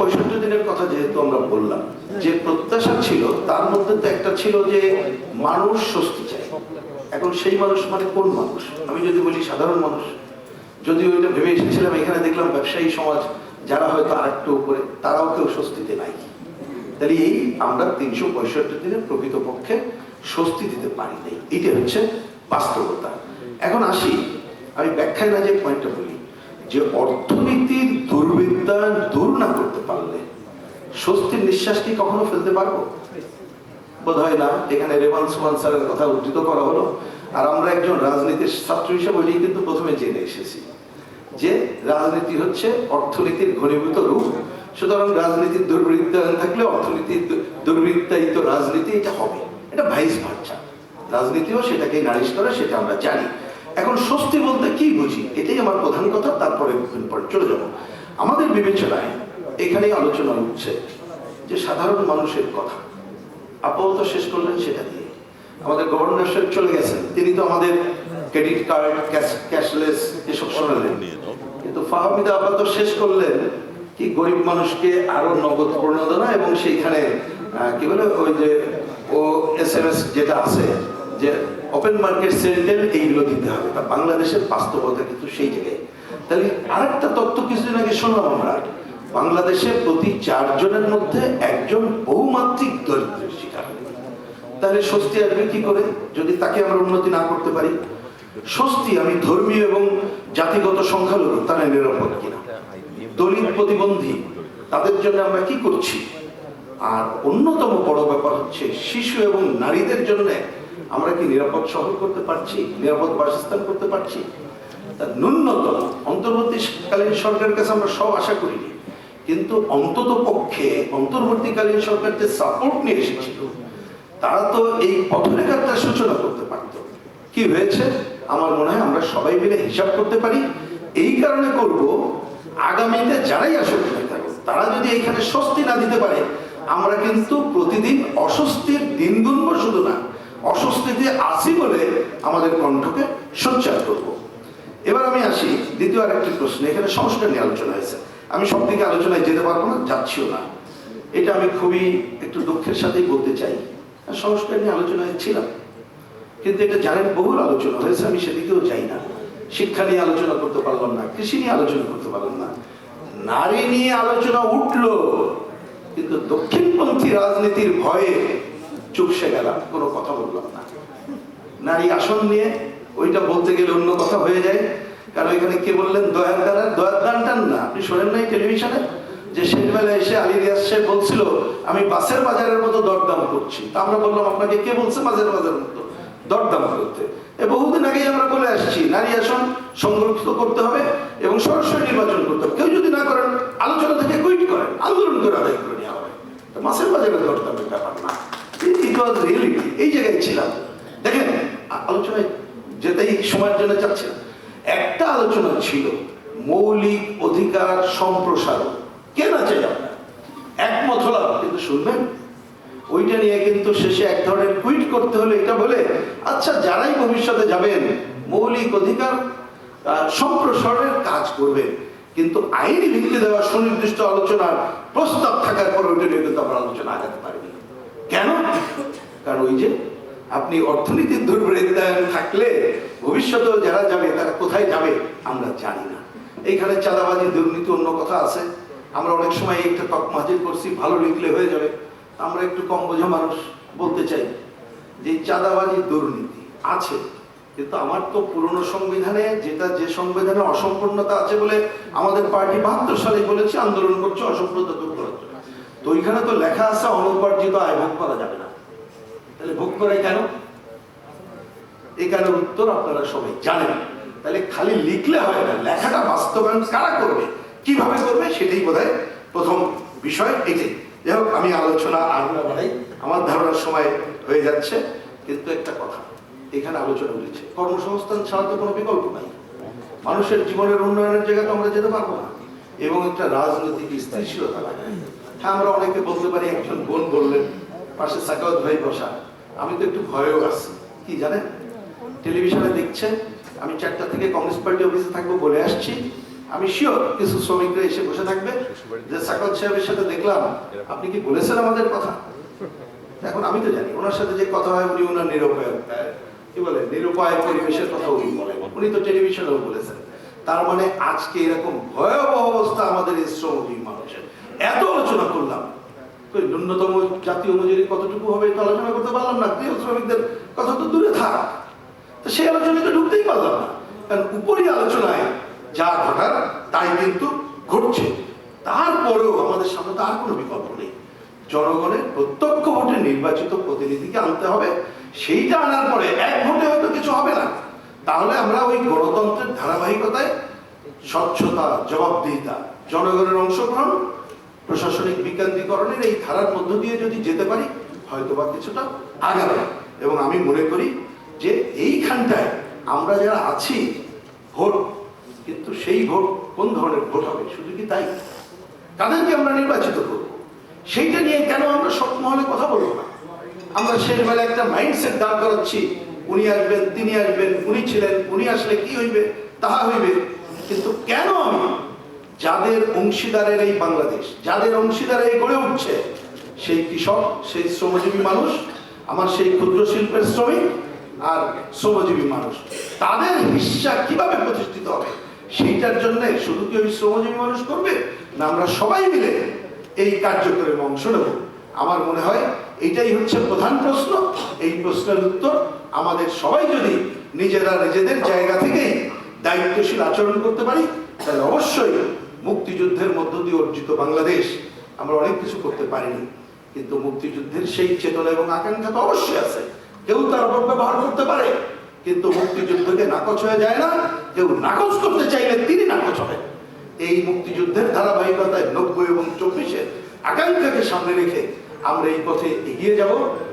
পঁয়ষট্টি দিনের কথা যেহেতু আমরা বললাম, যে প্রত্যাশা ছিল, তার মধ্যে তো একটা ছিল যে মানুষ স্বস্তি চায়। এখন সেই মানুষ মানে কোন মানুষ? আমি যদি বলি সাধারণ মানুষ যদি ওইটা ভেবে এসেছিলাম, এখানে দেখলাম ব্যবসায়ী সমাজ, যারা হয়তো আরেকটু উপরে, তারাও কেউ স্বস্তিতে নাই। তাহলে এই আমরা তিনশো পঁয়ষট্টি দিনে প্রকৃতপক্ষে স্বস্তি দিতে পারি নাই। এটা হচ্ছে বাস্তবতা। এখন আসি, আমি ব্যাখ্যায় না যে পয়েন্টটা বলি, যে অর্থনীতির দুর্বৃত্তায়ন দূর না করতে পারলে স্বস্তির নিঃশ্বাস কি কখনো ফেলতে পারব? বোধ হয় না। এখানে রেবান সুমান স্যারের কথা উদ্ধৃত করা হলো। আর আমরা একজন রাজনীতির ছাত্র হিসেবে ওইটাই কিন্তু প্রথমে জেনে এসেছি যে রাজনীতি হচ্ছে অর্থনীতির ঘনীভূত রূপ। সুতরাং রাজনীতির দুর্বৃত্তায়ন থাকলে অর্থনীতির দুর্বৃত্তায়িত রাজনীতি এটা হবে। এটা ভাইস ভার্চা রাজনীতিও সেটাকে নারিশ করে, সেটা আমরা জানি। এখন স্বস্তি বলতে কি বুঝি? এটাই আমার প্রধান কথা, তারপরে পরে চলে যাব। আমাদের বিবেচনায় এখানেই আলোচনা উঠছে যে সাধারণ মানুষের কথা। আপাতত শেষ করলেন সেটা দিয়ে। আমাদের গভর্নর সাহেব চলে গেছেন। তিনি তো আমাদের ক্রেডিট কার্ড ক্যাশলেস এসব শোনালেন। কিন্তু ফাহমিদা আপাতত শেষ করলেন কি গরিব মানুষকে আরও নগদ প্রণোদনা এবং সেইখানে কি বলে ওই যে ও এস এম এস যেটা আছে যে ওপেন মার্কেট সেন্টেল এইগুলো দিতে হবে। তা বাংলাদেশের বাস্তবতা কিন্তু সেই জায়গায়। তাহলে আরেকটা তথ্য কিছুদিন আগে শুনলাম আমরা। বাংলাদেশে প্রতি চারজনের মধ্যে একজন বহুমাত্রিক দরিদ্রের শিকার তাহলে স্বস্তি আসবে কি করে? যদি তাকে আমরা উন্নতি না করতে পারি, স্বস্তি আমি ধর্মীয় এবং জাতিগত সংখ্যালঘু তারা নিরাপদ কিনা? দলিত প্রতিবন্ধী, তাদের জন্য আমরা কি করছি? আর অন্যতম বড় ব্যাপার হচ্ছে, শিশু এবং নারীদের জন্য আমরা কি নিরাপদ শহর করতে পারছি? নিরাপদ বাসস্থান করতে পারছি? তা ন্যূনতম। অন্তর্বর্তীকালীন সরকারের কাছে আমরা সব আশা করিনি কিন্তু অন্তত পক্ষে অন্তর্বর্তীকালীন সরকার যে সাপোর্ট নিয়ে এসেছিল তারা তো এই পথরেখাটা সূচনা করতে পারত। কি হয়েছে? আমার মনে হয় আমরা সবাই মিলে হিসাব করতে পারি। এই কারণে করব আগামীতে যারাই কেন, তারা যদি এখানে স্বস্তি না দিতে পারে আমরা কিন্তু প্রতিদিন অস্বস্তির দিন গুনব শুধু না অস্বস্তিতে আসি বলে আমাদের কণ্ঠকে সঞ্চার করব। এবার আমি আসি দ্বিতীয় আরেকটি প্রশ্ন, এখানে সংস্কার নিয়ে আলোচনা হয়েছে। আমি সব দিকে আলোচনায় যেতে পারব না, যাচ্ছিও না। এটা আমি খুবই একটু দুঃখের সাথেই বলতে চাই। সংস্কার নিয়ে আলোচনায় ছিলাম। কিন্তু এটা জানেন, বহুল আলোচনা হয়েছে, আমি সেদিকেও যাই না। শিক্ষা নিয়ে আলোচনা করতে পারলাম না, কৃষি নিয়ে আলোচনা করতে পারলাম না। নারী নিয়ে আলোচনা উঠল, কিন্তু দক্ষিণপন্থী রাজনীতির ভয়ে চুপসে গেলাম, কোনো কথা বললাম না। নারী আসন নিয়ে ওইটা বলতে গেলে অন্য কথা হয়ে যায়। কারণ এখানে কে বললেন? দয়ার দ্বারা দয়ার দান টান না। আপনি শোনেন নাই টেলিভিশনে? যে শেষবেলা এসে আলী রিয়াজ সাহেব বলছিল, আমি বাসের বাজারের মতো দরদাম করছি। তা আমরা বললাম, আপনাকে কে বলছে বাজার বাজারের মতো দরদাম করতে? বহুদিন আগেই আমরা বলে আসছি, নারী আসন সংরক্ষিত করতে হবে এবং সরাসরি নির্বাচন করতে হবে। কেউ যদি না করেন, আলোচনা থেকে কুইট করেন, আন্দোলন করে আদায় করে নেওয়া হবে। মাসের বাজারে দরদামের ব্যাপার না। এই জায়গায় ছিলাম। দেখেন আলোচনায় যেতেই সময়ের জন্য চাচ্ছে। একটা আলোচনা ছিল, মৌলিক অধিকার সম্প্রসারণ। কে না চাই একমত হলাম, কিন্তু শুনবেন? ওইটা নিয়ে কিন্তু শেষে এক ধরনের কুইট করতে হলে এটা বলে আচ্ছা যারাই ভবিষ্যতে যাবেন, মৌলিক অধিকার সম্প্রসারণের কাজ করবেন। কিন্তু আইনি ভিত্তি দেওয়া সুনির্দিষ্ট আলোচনার প্রস্তাব থাকার পর ওইটা নিয়ে কিন্তু আমরা আলোচনা আগাতে পারিনি। কেন? কারণ ওই যে আপনি অর্থনীতির দুর্বৃত্তায়ন থাকলে ভবিষ্যতেও যারা যাবে, তারা কোথায় যাবে, আমরা জানি না। এইখানে চাঁদাবাজি, দুর্নীতি অন্য কথা আছে। আমরা অনেক সময় একটা তকমা হাজির করছি, ভালো লিখলে হয়ে যাবে। আমরা একটু কম বোঝা মানুষ বলতে চাই যে চাঁদাবাজি, দুর্নীতি আছে। কিন্তু আমার তো পুরনো সংবিধানে যেটা যে সংবিধানে অসম্পূর্ণতা আছে বলে আমাদের পার্টি বাহাত্তর সালে বলেছে, আন্দোলন করছে, অসম্পূর্ণতা দূর করার জন্য। তো ওইখানে তো লেখা আছে অনুপার্জিত আয় ভোগ করা যাবে না। তাহলে ভোগ করে কেন? এখানে উত্তর আপনারা সবাই জানেন। তাহলে খালি লিখলে হয় না, লেখাটা বাস্তবায়ন কারা করবে? কীভাবে করবে সেটাই বোধহয় প্রথম বিষয় এটাই যাই হোক, আমি আলোচনা আর না বাড়াই আমার ধারণার সময় হয়ে যাচ্ছে, কিন্তু একটা কথা, এখানে আলোচনা উঠেছে কর্মসংস্থান ছাড়া তো কোনো বিকল্প নাই। মানুষের জীবনের উন্নয়নের জায়গা তো আমরা যেতে পারব না। এবং একটা রাজনৈতিক স্থিতিশীলতা লাগে। হ্যাঁ আমরা অনেকে বলতে পারি, একজন বোন বললেন, পাশে সাকাওয়াত ভাই বসা। আমি তো একটু ভয়েও আছি। কি জানেন? টেলিভিশনে দেখছেন, আমি চারটা থেকে কমিউনিস্ট পার্টি অফিসে থাকব বলে আসছি। আমি শিওর কিছু শ্রমিকরা এসে বসে থাকবে। যে সাকত সাহেবের সাথে দেখলাম, আপনি কি বলেছেন আমাদের কথা? এখন আমি তো জানি, ওনার সাথে যে কথা হয়, উনি ওনার নিরুপায়। কি বলে? নিরুপায় পরিবেশের কথা উনি বলেন। উনি তো টেলিভিশনেও বলেছেন। তার মানে আজকে এরকম ভয়াবহ অবস্থা আমাদের এই শ্রমজীবী মানুষের। এত আলোচনা করলাম। ন্যূনতম জাতীয় মজুরি কতটুকু হবে এটা আলোচনা করতে পারলাম না, গৃহ শ্রমিকদের কথা তো দূরে থাক। সেই আলোচনায় তো ঢুকতেই পারলাম না। কারণ উপরই আলোচনায় যা ঘটার, তাই কিন্তু ঘটছে। তারপরেও আমাদের সামনে তো আর কোনো বিকল্প নেই। জনগণের প্রত্যক্ষ ভোটে নির্বাচিত প্রতিনিধিকে আনতে হবে। সেইটা আনার পরে এক ভোটে হয়তো কিছু হবে না। তাহলে আমরা ওই গণতন্ত্রের ধারাবাহিকতায় স্বচ্ছতা, জবাবদিহিতা, জনগণের অংশগ্রহণ প্রশাসনিক বিকেন্দ্রীকরণের এই ধারার মধ্য দিয়ে যদি যেতে পারি হয়তো বা কিছুটা আগাবে। এবং আমি মনে করি যে এইখানটায় আমরা যারা আছি, ভোট, কিন্তু সেই ভোট কোন ধরনের ভোট হবে? শুধু কি তাই? তাদেরকে আমরা নির্বাচিত করব? সেইটা নিয়ে কেন আমরা সব মহলে কথা বলব না? আমরা শেষ বেলা একটা মাইন্ডসেট দাঁড় করাচ্ছি, উনি আসবেন, তিনি আসবেন, উনি ছিলেন, উনি আসলে কি হইবে, তাহা হইবে। কিন্তু কেন আমি যাদের অংশীদারের এই বাংলাদেশ, যাদের অংশীদারে এই গড়ে উঠছে, সেই কৃষক, সেই শ্রমজীবী মানুষ, আমার সেই ক্ষুদ্র শিল্পের শ্রমিক আর শ্রমজীবী মানুষ। তাদের হিস্সা কীভাবে প্রতিষ্ঠিত হবে? সেইটার জন্য শুধু কি ওই শ্রমজীবী মানুষ করবে? না, আমরা সবাই মিলে এই কার্যক্রমে অংশ নেব। আমার মনে হয় এটাই হচ্ছে প্রধান প্রশ্ন। এই প্রশ্নের উত্তর আমাদের সবাই যদি নিজেরা নিজেদের জায়গা থেকেই দায়িত্বশীল আচরণ করতে পারি, তাহলে অবশ্যই মুক্তিযুদ্ধের মধ্য দিয়ে অর্জিত বাংলাদেশ আমরা অনেক কিছু করতে পারিনি। কিন্তু মুক্তিযুদ্ধের সেই চেতনা এবং আকাঙ্ক্ষা তো অবশ্যই আছে। কেউ তার উপর ব্যবহার করতে পারে, কিন্তু মুক্তিযুদ্ধকে নাকচ হয়ে যায় না। কেউ নাকচ করতে চাইলে তিনি নাকচ হবেন। এই মুক্তিযুদ্ধের ধারাবাহিকতায় নব্বই এবং চব্বিশে আকাঙ্ক্ষাকে সামনে রেখে আমরা এই পথে এগিয়ে যাব।